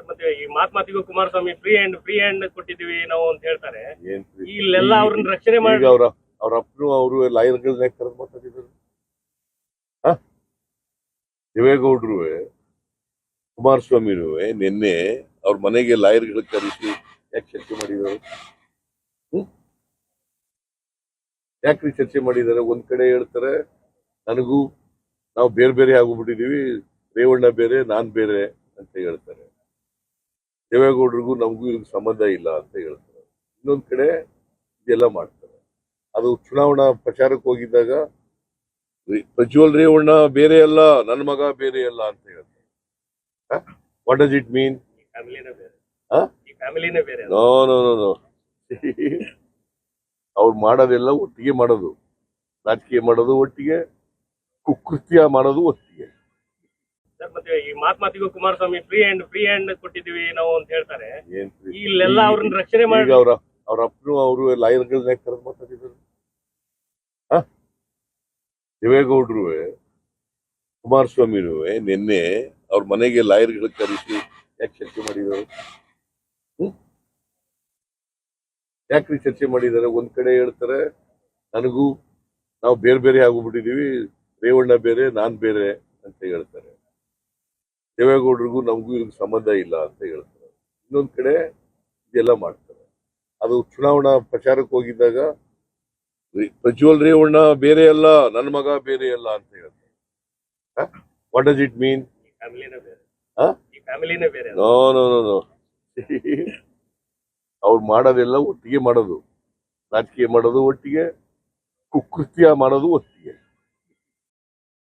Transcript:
Sir ಮತ್ತೆ ಈ ಮಾತ್ ಮಾತಿಗೂ Kumaraswamy free hand free hand ಕೊಟ್ಟಿದೀವಿ ನಾವು ಅಂತ ಹೇಳ್ತಾರೆ. ಏನ್ ಪ್ರೀತಿ? ಇಲ್ಲೆಲ್ಲ ಅವ್ರನ್ನ ರಕ್ಷಣೆ ಈಗ ಮಾಡಿ ಅವ್ರ ಅವ್ರ ಅಪ್ಪನು ಅವರು ಲಾಯರ್ಗಳನ್ನ ಕರೆದು ಮಾತಾಡಿದ್ರು ಹ? ದೇವೇಗೌಡರು ಕುಮಾರಸ್ವಾಮಿನೂ ನಿನ್ನೆ ಅವ್ರ ಮನೆಗೆ ಲಾಯರ್ಗಳ ಕರೆಸಿ ಯಾಕೆ ಚರ್ಚೆ ಮಾಡಿದ್ರು ಹ್ಮ್? ಯಾಕ್ರಿ ಚರ್ಚೆ ಮಾಡಿದ್ದಾರೆ? ಒಂದ್ ಕಡೆ ಹೇಳ್ತಾರೆ ನನಗೂ ನಾವು ಬೇರೆ ಬೇರೆ ಆಗೋಗ್ಬಿಟ್ಟಿದೀವಿ ರೇವಣ್ಣ ಬೇರೆ ನಾನ್ ಬೇರೆ ಅಂತ ಹೇಳ್ತಾರೆ. ದೇವೇಗೌಡರಿಗೂ ನಮಗೂ ಇವ್ರಿಗೆ ಸಂಬಂಧ ಇಲ್ಲ ಅಂತ ಹೇಳ್ತಾರೆ. ಇನ್ನೊಂದು ಕಡೆ ಇದೆಲ್ಲ ಮಾಡ್ತಾರೆ. ಅದು ಚುನಾವಣಾ ಪ್ರಚಾರಕ್ಕೆ ಹೋಗಿದ್ದಾಗ ಪ್ರಜ್ವಲ್ ರೇವಣ್ಣ ಬೇರೆ ಅಲ್ಲ ನನ್ನ ಮಗ ಬೇರೆ ಅಲ್ಲ ಅಂತ ಹೇಳ್ತಾರೆ. What does it mean no no no no ಅವ್ರು ಮಾಡೋದೆಲ್ಲ ಒಟ್ಟಿಗೆ ಮಾಡೋದು. ರಾಜಕೀಯ ಮಾಡೋದು ಒಟ್ಟಿಗೆ ಕುಕೃತ್ಯ ಮಾಡೋದು ಒಟ್ಟಿಗೆ. ಸರ್ ಮತ್ತೆ ಈ ಮಾತ್ ಮಾತಿಗೂ Kumaraswamy free hand free hand ಕೊಟ್ಟಿದೀವಿ ನಾವು ಅಂತ ಹೇಳ್ತಾರೆ. ಏನ್ ಪ್ರೀತಿ? ಇಲ್ಲೆಲ್ಲ ಅವ್ರನ್ನ ರಕ್ಷಣೆ ಈಗ ಮಾಡಿ ಅವ್ರ ಅವ್ರ ಅಪ್ಪನು ಅವರು ಲಾಯರ್ಗಳನ್ನ ಕರೆದು ಮಾತಾಡಿದ್ರು ದೇವೇಗೌಡ್ರು ದೇವೇಗೌಡರು ಕುಮಾರಸ್ವಾಮಿನೂ ನಿನ್ನೆ ಅವ್ರ ಮನೆಗೆ ಲಾಯರ್ಗಳು ಕರೆಸಿ ಯಾಕೆ ಚರ್ಚೆ ಮಾಡಿದ್ರು ಹ್ಮ್? ಯಾಕ್ರಿ ಚರ್ಚೆ ಮಾಡಿದ್ದಾರೆ? ಒಂದ್ ಕಡೆ ಹೇಳ್ತಾರೆ ನನಗೂ ನಾವು ಬೇರೆ ಬೇರೆ ಆಗೋಗ್ಬಿಟ್ಟಿದೀವಿ ರೇವಣ್ಣ ಬೇರೆ ನಾನ್ ಬೇರೆ ಅಂತ ಹೇಳ್ತಾರೆ. ದೇವೇಗೌಡರಿಗೂ ನಮಗೂ ಇದಕ್ಕೆ ಸಂಬಂಧ ಇಲ್ಲ ಅಂತ ಹೇಳ್ತಾರೆ. ಇನ್ನೊಂದು ಕಡೆ ಇದೆಲ್ಲ ಮಾಡ್ತಾರೆ. ಅದು ಚುನಾವಣಾ ಪ್ರಚಾರಕ್ಕೆ ಹೋಗಿದ್ದಾಗ ಪ್ರಜ್ವಲ್ ರೇವಣ್ಣ ಬೇರೆ ಅಲ್ಲ ನನ್ನ ಮಗ ಬೇರೆ ಅಲ್ಲ ಅಂತ ಹೇಳ್ತಾರೆ. What does it mean no no no no ಅವ್ರು ಮಾಡೋದೆಲ್ಲ ಒಟ್ಟಿಗೆ ಮಾಡೋದು. ರಾಜಕೀಯ ಮಾಡೋದು ಒಟ್ಟಿಗೆ ಕುಕೃತ್ಯ ಮಾಡೋದು ಒಟ್ಟಿಗೆ.